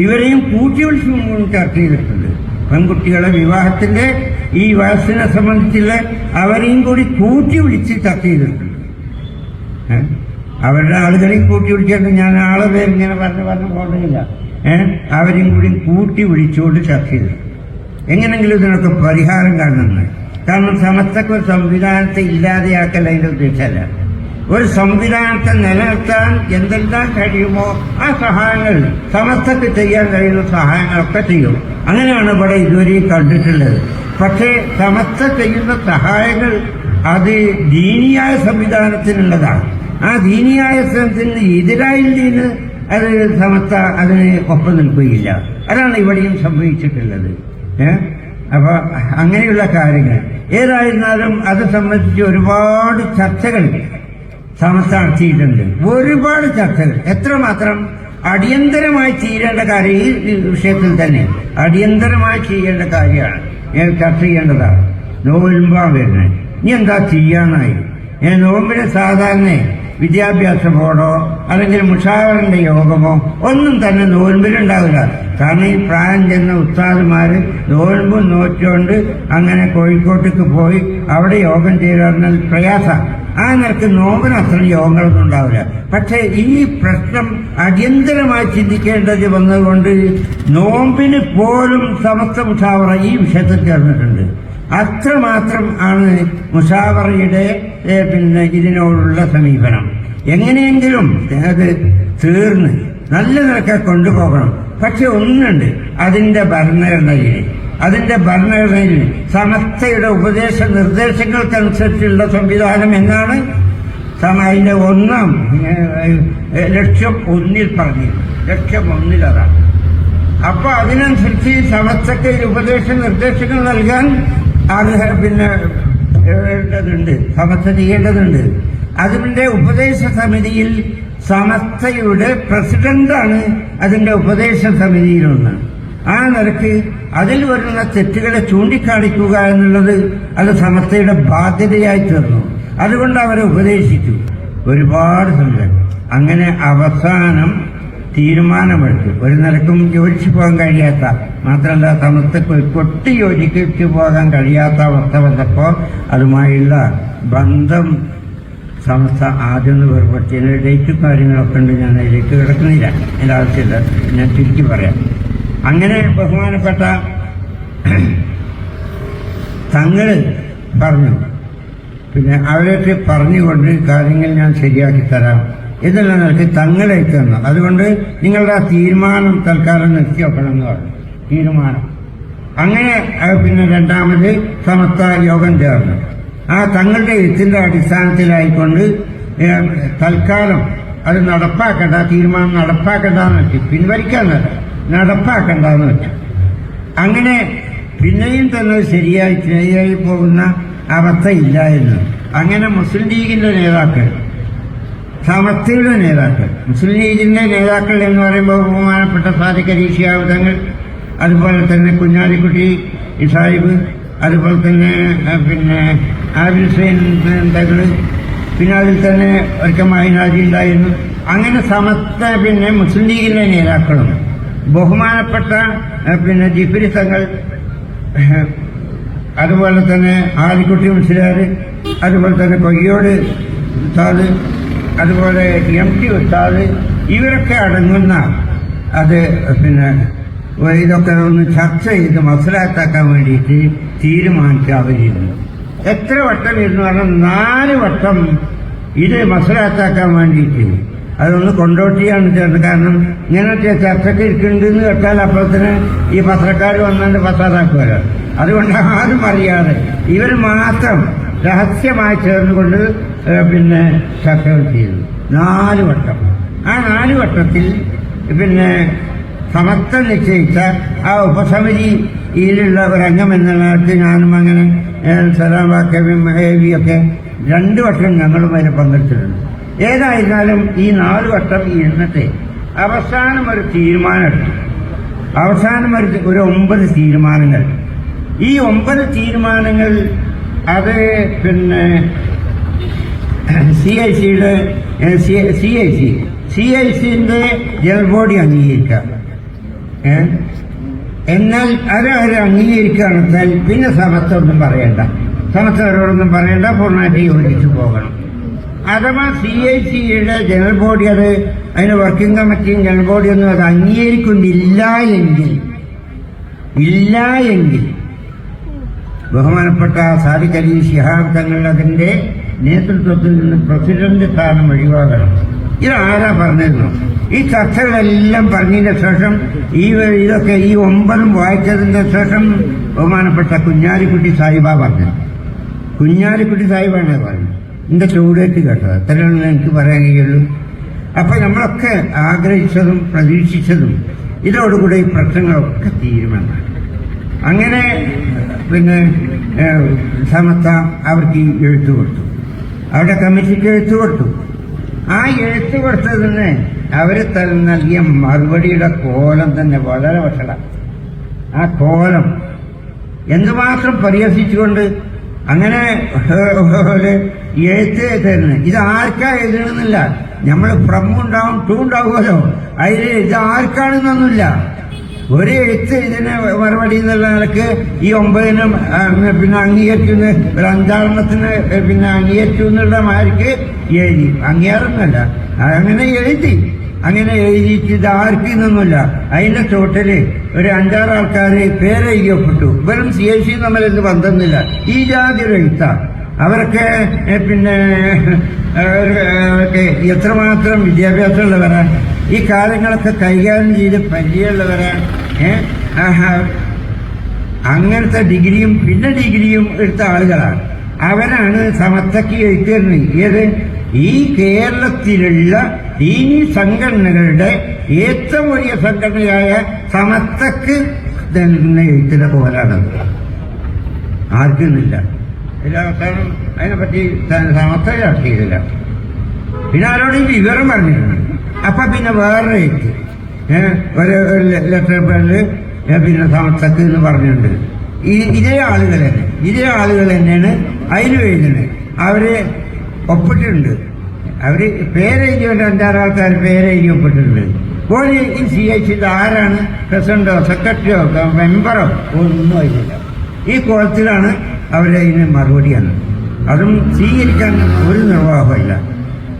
[SPEAKER 1] ഇവരെയും കൂട്ടി വിളിച്ചു ചർച്ച ചെയ്തിട്ടുണ്ട്. പെൺകുട്ടികളെ വിവാഹത്തിന്റെ ഈ വയസ്സിനെ സംബന്ധിച്ചുള്ള അവരെയും കൂടി കൂട്ടി വിളിച്ച് ചർച്ച ചെയ്തിട്ടുണ്ട്? അവരുടെ ആളുകളെയും കൂട്ടി വിളിച്ചിട്ട് ഞാൻ ആളെ പേര് ഇങ്ങനെ പറഞ്ഞ് പറഞ്ഞ് പോകുന്നില്ല ഏഹ് അവരെയും കൂടി കൂട്ടി വിളിച്ചുകൊണ്ട് ചർച്ച ചെയ്തു. എങ്ങനെങ്കിലും ഇതിനൊക്കെ പരിഹാരം കാണുന്നത് കാരണം സമസ്തക്ക് സംവിധാനത്തെ ഇല്ലാതെയാക്കൽ അതിന്റെ ഉദ്ദേശമല്ല. ഒരു സംവിധാനത്തെ നിലനിർത്താൻ എന്തെല്ലാം കഴിയുമോ ആ സഹായങ്ങൾ സമസ്തക്ക് ചെയ്യാൻ കഴിയുന്ന സഹായങ്ങളൊക്കെ ചെയ്യും. അങ്ങനെയാണ് ഇവിടെ ഇതുവരെയും കണ്ടിട്ടുള്ളത്. പക്ഷേ സമസ്ത ചെയ്യുന്ന സഹായങ്ങൾ അത് ദീനിയായ സംവിധാനത്തിനുള്ളതാണ്. ആ ദീനിയായ സംവിധാനത്തിന് എതിരായില്ലെന്ന് അത് സമസ്ത അതിന് ഒപ്പം നിൽക്കുകയില്ല. അതാണ് ഇവിടെയും സംഭവിച്ചിട്ടുള്ളത്. ഏഹ് അപ്പൊ അങ്ങനെയുള്ള കാര്യങ്ങൾ. ഏതായിരുന്നാലും അത് സംബന്ധിച്ച് ഒരുപാട് ചർച്ചകൾ സമസ്ത നടത്തിയിട്ടുണ്ട്. ഒരുപാട് ചർച്ചകൾ. എത്രമാത്രം? അടിയന്തരമായി ചെയ്യേണ്ട കാര്യം ഈ വിഷയത്തിൽ തന്നെ. അടിയന്തരമായി ചെയ്യേണ്ട കാര്യമാണ്. ഞാൻ ചർച്ച ചെയ്യേണ്ടതാണ്. നോവുമ്പാൻ വരുന്നത്. ഇനി എന്താ ചെയ്യാനായി? ഞാൻ നോമ്പിന് സാധാരണ വിദ്യാഭ്യാസ ബോർഡോ അല്ലെങ്കിൽ മുഷാവറിന്റെ യോഗമോ ഒന്നും തന്നെ നോൻപിലുണ്ടാവില്ല കാരണം ഈ പ്രായം ചെന്ന ഉസ്താദുമാര് നോൻപ് നോറ്റുകൊണ്ട് അങ്ങനെ കോഴിക്കോട്ടേക്ക് പോയി അവിടെ യോഗം ചെയ്താൽ പ്രയാസമാണ് ആ നിരക്ക് നോമ്പിന് അത്രയും യോഗങ്ങളൊന്നും ഉണ്ടാവില്ല. പക്ഷേ ഈ പ്രശ്നം അടിയന്തരമായി ചിന്തിക്കേണ്ടത് വന്നതുകൊണ്ട് നോമ്പിന് പോലും സമസ്ത മുഷാവറ ഈ വിഷയത്തിൽ ചേർന്നിട്ടുണ്ട്. അത്രമാത്രം ആണ് മുഷാവറയുടെ പിന്നെ ഇതിനോടുള്ള സമീപനം. എങ്ങനെയെങ്കിലും അത് തീർന്ന് നല്ല നിരക്കെ കൊണ്ടുപോകണം. പക്ഷെ ഒന്നുണ്ട് അതിന്റെ ഭരണഘടനയിൽ അതിന്റെ ഭരണഘടനയിൽ സമസ്തയുടെ ഉപദേശ നിർദ്ദേശങ്ങൾക്കനുസരിച്ചുള്ള സംവിധാനം എന്നാണ് അതിന്റെ ഒന്നാം ലക്ഷ്യം ഒന്നിൽ പറഞ്ഞു ലക്ഷ്യം ഒന്നിൽ അതാണ്. അപ്പൊ അതിനനുസരിച്ച് സമസ്തക്ക് ഉപദേശ നിർദ്ദേശങ്ങൾ നൽകാൻ അർഹ പിന്നെ വേണ്ടതുണ്ട് സമസ്ത ചെയ്യേണ്ടതുണ്ട് അതിന്റെ ഉപദേശ സമിതിയിൽ സമസ്തയുടെ പ്രസിഡന്റാണ് അതിന്റെ ഉപദേശ സമിതിയിലൊന്ന്. ആ നിരക്ക് അതിൽ വരുന്ന തെറ്റുകളെ ചൂണ്ടിക്കാണിക്കുക എന്നുള്ളത് അത് സമസ്തയുടെ ബാധ്യതയായി തീർന്നു. അതുകൊണ്ട് അവരെ ഉപദേശിച്ചു. ഒരുപാട് സമയം അങ്ങനെ അവസാനം തീരുമാനമെടുത്തു. ഒരു നിലക്കും യോജിച്ചു പോകാൻ കഴിയാത്ത മാത്രമല്ല സമസ്തക്ക് കൊട്ടി യോജിച്ചു പോകാൻ കഴിയാത്ത അവസ്ഥ വന്നപ്പോൾ അതുമായുള്ള ബന്ധം സംസ്ഥ ആദ്യം ഒന്ന് വേർപെടുത്തി ഡേറ്റും കാര്യങ്ങളൊക്കെ ഉണ്ട്. ഞാൻ അതിലേക്ക് കിടക്കുന്നില്ല. എന്റെ ആവശ്യമില്ല. ഞാൻ ചുരുക്കി പറയാം. അങ്ങനെ ബഹുമാനപ്പെട്ട തങ്ങൾ പറഞ്ഞു. പിന്നെ അവരൊക്കെ പറഞ്ഞുകൊണ്ട് കാര്യങ്ങൾ ഞാൻ ശരിയാക്കി തരാം. ഇതെല്ലാം നിങ്ങൾക്ക് തങ്ങളേക്ക് തന്നു അതുകൊണ്ട് നിങ്ങളുടെ ആ തീരുമാനം തൽക്കാലം നിർത്തി വെക്കണം എന്ന് പറഞ്ഞു. തീരുമാനം. അങ്ങനെ പിന്നെ രണ്ടാമത് സമസ്ത യോഗം ചേർന്നു. ആ തങ്ങളുടെ എഴുത്തിന്റെ അടിസ്ഥാനത്തിലായിക്കൊണ്ട് തൽക്കാലം അത് നടപ്പാക്കണ്ട തീരുമാനം നടപ്പാക്കണ്ടെന്ന് വെച്ചു. പിൻവലിക്കാന്നല്ല നടപ്പാക്കണ്ടെന്ന് വെച്ചു. അങ്ങനെ പിന്നെയും തന്നെ ശരിയായി ശരിയായി പോകുന്ന അവസ്ഥയില്ലായിരുന്നു അങ്ങനെ മുസ്ലിം ലീഗിന്റെ നേതാക്കൾ സമസ്തയുടെ നേതാക്കൾ. മുസ്ലിം ലീഗിന്റെ നേതാക്കൾ എന്ന് പറയുമ്പോൾ ബഹുമാനപ്പെട്ട സാദിഖ് അരീഷിയാവ് തങ്ങൾ അതുപോലെ തന്നെ കുഞ്ഞാലിക്കുട്ടി ഇസാഹിബ് അതുപോലെ തന്നെ പിന്നെ ആബിൽ ഹുസൈൻ പിന്നെ അതിൽ തന്നെ ഒരിക്കൽ മഹിനാജി ഉണ്ടായിരുന്നു അങ്ങനെ സമസ്ത പിന്നെ മുസ്ലിം ലീഗിന്റെ നേതാക്കളും ബഹുമാനപ്പെട്ട പിന്നെ ജിഫിരി തങ്ങൾ അതുപോലെ തന്നെ ആലിക്കുട്ടി മുസ്ലിയാർ അതുപോലെ തന്നെ കൊയ്യോട് ഉസ്താദ് അതുപോലെ എം ടി ഉസ്താദ് ഇവരൊക്കെ അടങ്ങുന്ന അത് പിന്നെ ഇതൊക്കെ ഒന്ന് ചർച്ച ചെയ്ത് മനസ്സിലാക്കാൻ വേണ്ടിയിട്ട് തീരുമാനിച്ച അവരിരുന്നു എത്ര വട്ടം ഇരുന്നു പറഞ്ഞാൽ നാല് വട്ടം ഇത് മനസ്സിലാക്കാൻ വേണ്ടിയിട്ട്. അതൊന്ന് കൊണ്ടോട്ടിയാണ് ചേർന്നത്. കാരണം ഇങ്ങനത്തെ ചർച്ചയ്ക്ക് ഇരിക്കുന്നുണ്ടെന്ന് കേട്ടാൽ അപ്പോഴത്തിന് ഈ പത്രക്കാർ വന്നതിന്റെ പത്രമാക്കുമല്ലോ അതുകൊണ്ട് ആരും അറിയാതെ ഇവർ മാത്രം രഹസ്യമായി ചേർന്നുകൊണ്ട് പിന്നെ ചർച്ചകൾ ചെയ്തു. നാല് വട്ടം. ആ നാല് വട്ടത്തിൽ പിന്നെ സമത്വം നിശ്ചയിച്ച ആ ഉപസമിതിയിലുള്ള ഒരംഗം എന്ന എന്നുള്ളത് ഞാനും അങ്ങനെ സലാം ഒക്കെ രണ്ട് വട്ടം ഞങ്ങളും അതിൽ പങ്കെടുത്തിട്ടുണ്ട്. ഏതായിരുന്നാലും ഈ നാല് വട്ടം ഇരുന്നിട്ട് അവസാനം ഒരു തീരുമാനമെടുത്തു അവസാനം ഒരു ഒരു ഒമ്പത് തീരുമാനങ്ങൾ. ഈ ഒമ്പത് തീരുമാനങ്ങൾ അത് പിന്നെ സി ഐ സിയുടെ C I C C I സിന്റെ ജനറൽ ബോഡി അംഗീകരിക്കാം? എന്നാൽ അത് അവർ അംഗീകരിക്കുകയാണെന്നാൽ പിന്നെ സമത്വമൊന്നും പറയണ്ട. സമത്വരോടൊന്നും പറയണ്ട പൂർണമായിട്ട് യോജിച്ചു പോകണം. അഥവാ സി ഐ സിയുടെ ജനറൽ ബോഡി അത് അതിന് വർക്കിംഗ് കമ്മിറ്റിയും ജനറൽ ബോഡിയൊന്നും അത് അംഗീകരിക്കുന്നില്ല എങ്കിൽ ഇല്ല എങ്കിൽ ബഹുമാനപ്പെട്ട സാദിഖ് അലി ശിഹാബ് തങ്ങൾ അതിന്റെ നേതൃത്വത്തിൽ നിന്ന് പ്രസിഡന്റ് സ്ഥാനം ഒഴിവാക്കണം ഇതാരാ പറഞ്ഞിരുന്നു ഈ ചർച്ചകളെല്ലാം പറഞ്ഞതിന്റെ ശേഷം ഈ ഇതൊക്കെ ഈ ഒമ്പതും വായിച്ചതിന്റെ ശേഷം ബഹുമാനപ്പെട്ട കുഞ്ഞാലിക്കുട്ടി സാഹിബ പറഞ്ഞു കുഞ്ഞാലിക്കുട്ടി സാഹിബാണ് പറഞ്ഞത്. എന്റെ ചൂടേറ്റ് കേട്ടത് അത്രയാണ് എനിക്ക് പറയാൻ അപ്പൊ നമ്മളൊക്കെ ആഗ്രഹിച്ചതും പ്രതീക്ഷിച്ചതും ഇതോടുകൂടെ ഈ പ്രശ്നങ്ങളൊക്കെ തീരുമെന്നാണ്. അങ്ങനെ പിന്നെ സമത്ത അവർക്ക് എഴുത്ത് കൊടുത്തു അവരുടെ കമ്മിറ്റിക്ക് എഴുത്ത് കൊടുത്തു. ആ എഴുത്ത് കൊടുത്തതിന് അവർ നൽകിയ മറുപടിയുടെ കോലം തന്നെ വളരെ വഷള. ആ കോലം എന്തുമാത്രം പരിഹസിച്ചുകൊണ്ട് അങ്ങനെ എഴുത്ത് തരുന്നത് ഇത് ആർക്കാ എഴുതണമെന്നില്ല. നമ്മൾ ഫ്രം ഉണ്ടാവും ടു ഉണ്ടാവുമല്ലോ അതിൽ ഇത് ആർക്കാണെന്നൊന്നുമില്ല. ഒരു എഴുത്ത് ഇതിന് മറുപടി എന്നുള്ള നിലയ്ക്ക് ഈ ഒമ്പതിനും പിന്നെ അംഗീകരിക്കുന്ന. ഒരു അഞ്ചാറെണ്ണത്തിന് പിന്നെ അംഗീകരിച്ചു എന്നുള്ള മാർക്ക് എഴുതി. അംഗീകാരമൊന്നുമല്ല. അങ്ങനെ എഴുതി. അങ്ങനെ എഴുതിയിട്ട് ഇത് ആർക്കും ഇതൊന്നുമില്ല അതിന്റെ ചോട്ടിൽ ഒരു അഞ്ചാറ് ആൾക്കാർ പേരെഴുതിയപ്പെട്ടു വെറും സി എസ് സി തമ്മിൽ ഇത് ബന്ധമൊന്നുമില്ല. ഈ ജാതി ഒരു എഴുത്ത. അവരൊക്കെ പിന്നെ എത്രമാത്രം വിദ്യാഭ്യാസമുള്ളവരാണ് ഈ കാര്യങ്ങളൊക്കെ കൈകാര്യം ചെയ്ത് പരിചയമുള്ളവരാണ്. അങ്ങനത്തെ ഡിഗ്രിയും പിന്നെ ഡിഗ്രിയും എടുത്ത ആളുകളാണ്. അവരാണ് സമത്തക്ക് എഴുത്തുന്നത് ഏത്? ഈ കേരളത്തിലുള്ള ദീനി സംഘടനകളുടെ ഏറ്റവും വലിയ സംഘടനയായ സമത്തക്ക് എഴുത്തിന്റെ പോരാടം ആർക്കുന്നില്ല അവസാനം അതിനെപ്പറ്റി ചർച്ച ചെയ്തില്ല പിന്നെ ആരോടും വിവരം പറഞ്ഞിട്ടുണ്ട് അപ്പൊ പിന്നെ വേറൊരു എഴുത്ത് ഒരു ലെറ്റർ പേരിൽ പിന്നെ സമത്തക്ക് എന്ന് പറഞ്ഞിട്ടുണ്ട്. ഈ ഇതേ ആളുകൾ തന്നെ ഇതേ ആളുകൾ തന്നെയാണ് അതിന് എഴുതുന്നത്. അവർ ഒപ്പിട്ടുണ്ട് അവർ പേരെഴുതിയുണ്ട് അഞ്ചാറ് ആൾക്കാർ പേരെഴുതി ഒപ്പിട്ടിട്ടുണ്ട്. പോലെ ഈ സി എച്ച് ഇത് ആരാണ്? പ്രസിഡന്റോ സെക്രട്ടറിയോ മെമ്പറോ ഒന്നും ആയിട്ടില്ല ഈ കോളത്തിലാണ് അവരെ ഇതിന് മറുപടിയാണ് അതും സ്വീകരിക്കാൻ ഒരു നിർവാഹമില്ല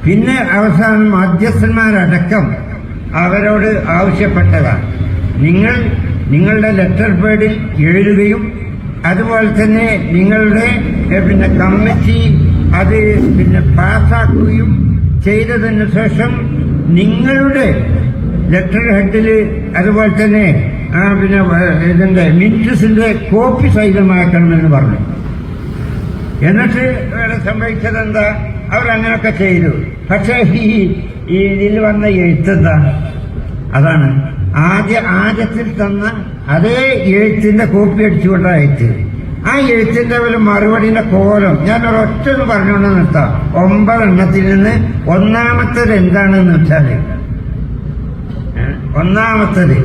[SPEAKER 1] പിന്നെ അവസാനം മധ്യസ്ഥന്മാരടക്കം അവരോട് ആവശ്യപ്പെട്ടതാണ്. നിങ്ങൾ നിങ്ങളുടെ ലെറ്റർ പേഡിൽ എഴുതുകയും അതുപോലെ തന്നെ നിങ്ങളുടെ പിന്നെ കമ്മിറ്റി അത് പിന്നെ പാസ്സാക്കുകയും ചെയ്തതിന് ശേഷം നിങ്ങളുടെ ലെറ്റർ ഹെഡിൽ അതുപോലെ തന്നെ ആ പിന്നെ ഇതിന്റെ ഇതിന്റെ മിനിറ്റ്സിന്റെ കോപ്പി സഹിതമാക്കണമെന്ന് പറഞ്ഞു. എന്നിട്ട് ഇവിടെ സംഭവിച്ചത് എന്താ അവരങ്ങനൊക്കെ ചെയ്തു. പക്ഷേ ഈ ഈ ഇതിൽ വന്ന എഴുത്തെന്താ അതാണ്. ആദ്യ ആദ്യത്തിൽ തന്ന അതേ എഴുത്തിന്റെ കോപ്പി അടിച്ചുകൊണ്ടാണ് എഴുത്ത്. ആ എഴുത്തിന്റെ ഒരു മറുപടിയുടെ കോലം ഞാൻ ഒരൊറ്റ പറഞ്ഞുകൊണ്ട് നിർത്താം. ഒമ്പതെണ്ണത്തിൽ നിന്ന് ഒന്നാമത്തത് എന്താണെന്ന് വെച്ചാൽ ഒന്നാമത്തത്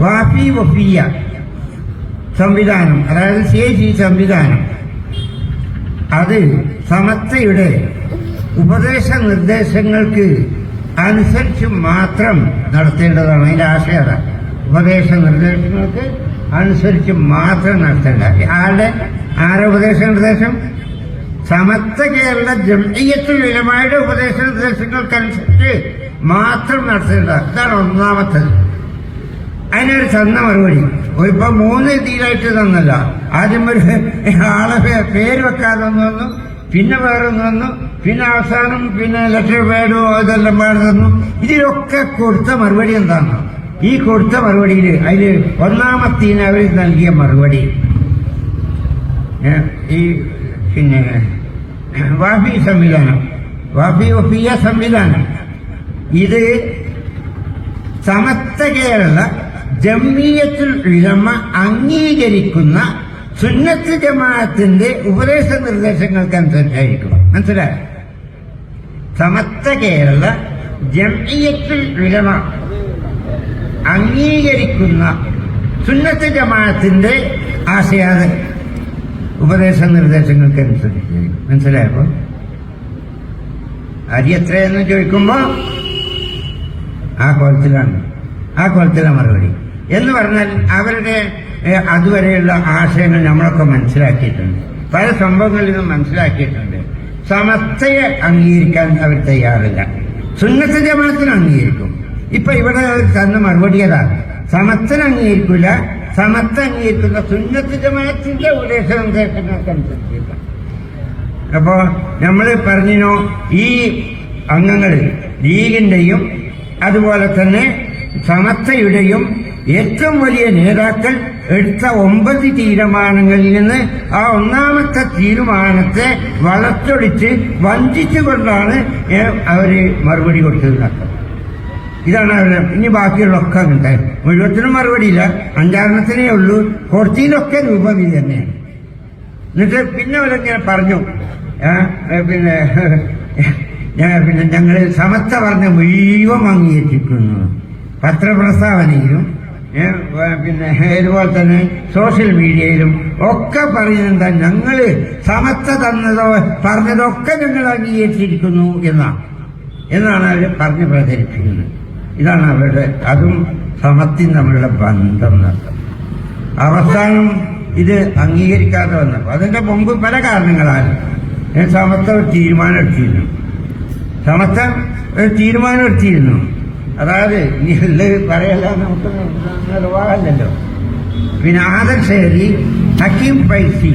[SPEAKER 1] വാഫി വഫിയ സംവിധാനം അതായത് സി സംവിധാനം. അത് സമത്വയുടെ ഉപദേശ നിർദ്ദേശങ്ങൾക്ക് അനുസരിച്ച് മാത്രം നടത്തേണ്ടതാണ് അതിന്റെ ആശയം ഉപദേശ നിർദ്ദേശങ്ങൾക്ക് അനുസരിച്ച് മാത്രം നടത്തേണ്ട. ആരുടെ? ആരുടെ ഉപദേശ നിർദ്ദേശം സമത്വ കേരള ജംഇയ്യത്തുൽ ഉലമായുടെ ഉപദേശ നിർദ്ദേശങ്ങൾക്കനുസരിച്ച് മാത്രം നടത്തേണ്ട. ഇതാണ് ഒന്നാമത്തത്. അതിനൊരു തന്ന മറുപടി. ഇപ്പൊ മൂന്ന് രീതിയിലായിട്ട് തന്നല്ല. ആദ്യം ഒരു ആളെ പേര് വെക്കാതെ ഒന്ന് വന്നു പിന്നെ വേറെ ഒന്ന് തന്നു പിന്നെ അവസാനം പിന്നെ ലെറ്റർ പേഡോ അതെല്ലാം പാടുന്നു. ഇതിലൊക്കെ കൊടുത്ത മറുപടി എന്താണ്? ഈ കൊടുത്ത മറുപടിയിൽ അതിൽ ഒന്നാമത്തിന് അവർ നൽകിയ മറുപടി. ഈ പിന്നെ വാഫി സംവിധാനം. വാഫി ഒഫിയ സംവിധാനം. ഇത് സമസ്ത കേരള ജമ്മിയത്തുൽ ഇളമ അംഗീകരിക്കുന്ന സുന്നത്ത് ജമാഅത്തിന്റെ ഉപദേശ നിർദ്ദേശങ്ങൾക്ക് അനുസരിച്ചായിരിക്കും. മനസ്സിലായോ? സമസ്ത കേരള ജംഇയത്തുൽ ഉലമ. അംഗീകരിക്കുന്ന സുന്നത്ത് ജമാഅത്തിന്റെ ആശയാത ഉപദേശ നിർദ്ദേശങ്ങൾക്ക് അനുസരിച്ച് മനസ്സിലായപ്പോ? അരി എത്രയെന്ന് ചോദിക്കുമ്പോ ആ കോലത്തിലാണ്. ആ കോലത്തിലാണ് മറുപടി. എന്ന് പറഞ്ഞാൽ അവരുടെ അതുവരെയുള്ള ആശയങ്ങൾ നമ്മളൊക്കെ മനസ്സിലാക്കിയിട്ടുണ്ട്. പല സംഭവങ്ങളിൽ നിന്നും മനസ്സിലാക്കിയിട്ടുണ്ട്. സമസ്തയെ അംഗീകരിക്കാൻ അവർ തയ്യാറില്ല. സുന്നത്ത് ജമാഅത്തിന് അംഗീകരിക്കും. ഇപ്പൊ ഇവിടെ തന്ന മറുപടി അതാണ് സമസ്തന് അംഗീകരിക്കില്ല സമസ്ത അംഗീകരിക്കുന്ന സുന്നത്ത് ജമാഅത്തിന്റെ ഉപദേശം നിർദ്ദേശങ്ങൾക്കനുസരിച്ചില്ല അപ്പോ നമ്മൾ പറഞ്ഞിനോ ഈ അംഗങ്ങൾ ലീഗിന്റെയും അതുപോലെ തന്നെ സമസ്തയുടെയും ഏറ്റവും വലിയ നേതാക്കൾ എടുത്ത ഒമ്പത് തീരുമാനങ്ങളിൽ നിന്ന് ആ ഒന്നാമത്തെ തീരുമാനത്തെ വളച്ചൊടിച്ച് വഞ്ചിച്ചുകൊണ്ടാണ് അവർ മറുപടി കൊടുത്തത്. ഇതാണ് അവരുടെ ഇനി ബാക്കിയുള്ളൊക്കെ അങ്ങനത്തെ. മുഴുവത്തിനും മറുപടിയില്ല. അഞ്ചാറെണ്ണത്തിനേ ഉള്ളൂ. കുറച്ചിലൊക്കെ രൂപം ഇത് തന്നെയാണ്. എന്നിട്ട് പിന്നെ അവരിങ്ങനെ പറഞ്ഞു. പിന്നെ ഞാൻ പിന്നെ ഞങ്ങൾ സമത്വ പറഞ്ഞ മുഴുവൻ അംഗീകരിച്ചിട്ടുണ്ട് പത്രപ്രസ്താവനയിലും പിന്നെ ഇതുപോലെ തന്നെ സോഷ്യൽ മീഡിയയിലും ഒക്കെ പറയുന്നത് ഞങ്ങൾ സമത്വ തന്നതോ പറഞ്ഞതൊക്കെ ഞങ്ങൾ അംഗീകരിച്ചിരിക്കുന്നു എന്നാണ് എന്നാണ് അവർ പറഞ്ഞ് പ്രചരിപ്പിക്കുന്നത്. ഇതാണ് അവരുടെ അതും സമത്വം തമ്മിലുള്ള ബന്ധം നടത്തുന്നത് അവസാനം ഇത് അംഗീകരിക്കാതെ വന്നപ്പോൾ അതിന്റെ മുമ്പ് പല കാരണങ്ങളാണ്. സമത്വം തീരുമാനം എടുത്തിരുന്നു. സമത്വം തീരുമാനം എടുത്തിരുന്നു. അതായത് ഇനി ഉള്ളത് പറയല്ല നമുക്ക് നിർവാഹമല്ലല്ലോ പിന്നെ ആദർശേരി ഹക്കീം പൈസി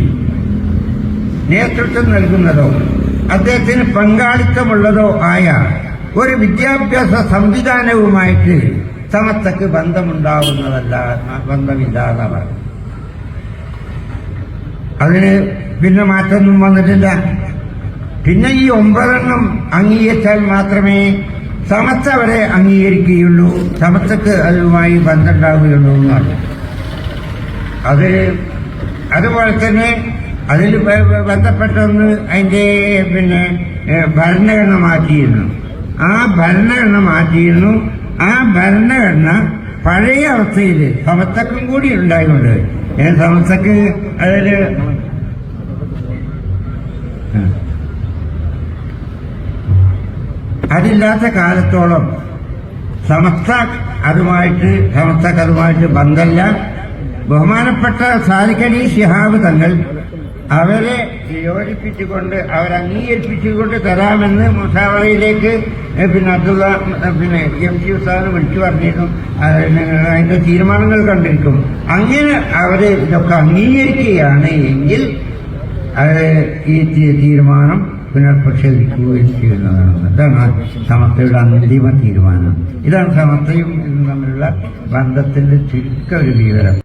[SPEAKER 1] നേതൃത്വം നൽകുന്നതോ അദ്ദേഹത്തിന് പങ്കാളിത്തമുള്ളതോ ആയ ഒരു വിദ്യാഭ്യാസ സംവിധാനവുമായിട്ട് സമത്തക്ക് ബന്ധമുണ്ടാവുന്നതല്ല ബന്ധമില്ല പറഞ്ഞു അതിന് പിന്നെ മാറ്റമൊന്നും വന്നിട്ടില്ല. പിന്നെ ഈ ഒമ്പതെണ്ണം അംഗീകരിച്ചാൽ മാത്രമേ സമത്വ അവരെ അംഗീകരിക്കുകയുള്ളൂ. സമത്വക്ക് അതുമായി ബന്ധമുണ്ടാവുകയുള്ളൂ എന്നാണ് അത് അതുപോലെ തന്നെ അതിൽ ബന്ധപ്പെട്ടൊന്ന് അതിന്റെ പിന്നെ ഭരണഘടന മാറ്റിയിരുന്നു ആ ഭരണഘടന മാറ്റിയിരുന്നു ആ ഭരണഘടന പഴയ അവസ്ഥയിൽ സമത്തക്കും കൂടി ഉണ്ടായിക്കൊണ്ട് സമത്തക്ക് അതിൽ അതില്ലാത്ത കാലത്തോളം സമസ്ത അതുമായിട്ട് സമസ്തക്ക് അതുമായിട്ട് ബന്ധമില്ല ബഹുമാനപ്പെട്ട സാരിക്കലി ഷിഹാബ് തങ്ങൾ അവരെ യോജിപ്പിച്ചുകൊണ്ട് അവരംഗീകരിപ്പിച്ചുകൊണ്ട് തരാമെന്ന് മുസാവറയിലേക്ക് പിന്നെ അബ്ദുള്ള പിന്നെ എം സി ഉസ്താദിനെ വിളിച്ചു പറഞ്ഞിരുന്നു. അതിന് അതിന്റെ തീരുമാനങ്ങൾ കണ്ടിരിക്കും. അങ്ങനെ അവർ ഇതൊക്കെ അംഗീകരിക്കുകയാണ് എങ്കിൽ ഈ തീരുമാനം പുനർപ്രക്ഷേപിക്കുകയും ചെയ്യുന്നതാണ്. ഇതാണ് സമസ്തയുടെ അന്തിമ തീരുമാനം. ഇതാണ് സമസ്തയും തമ്മിലുള്ള ബന്ധത്തിന്റെ ചുരുക്ക ഒരു വിവരം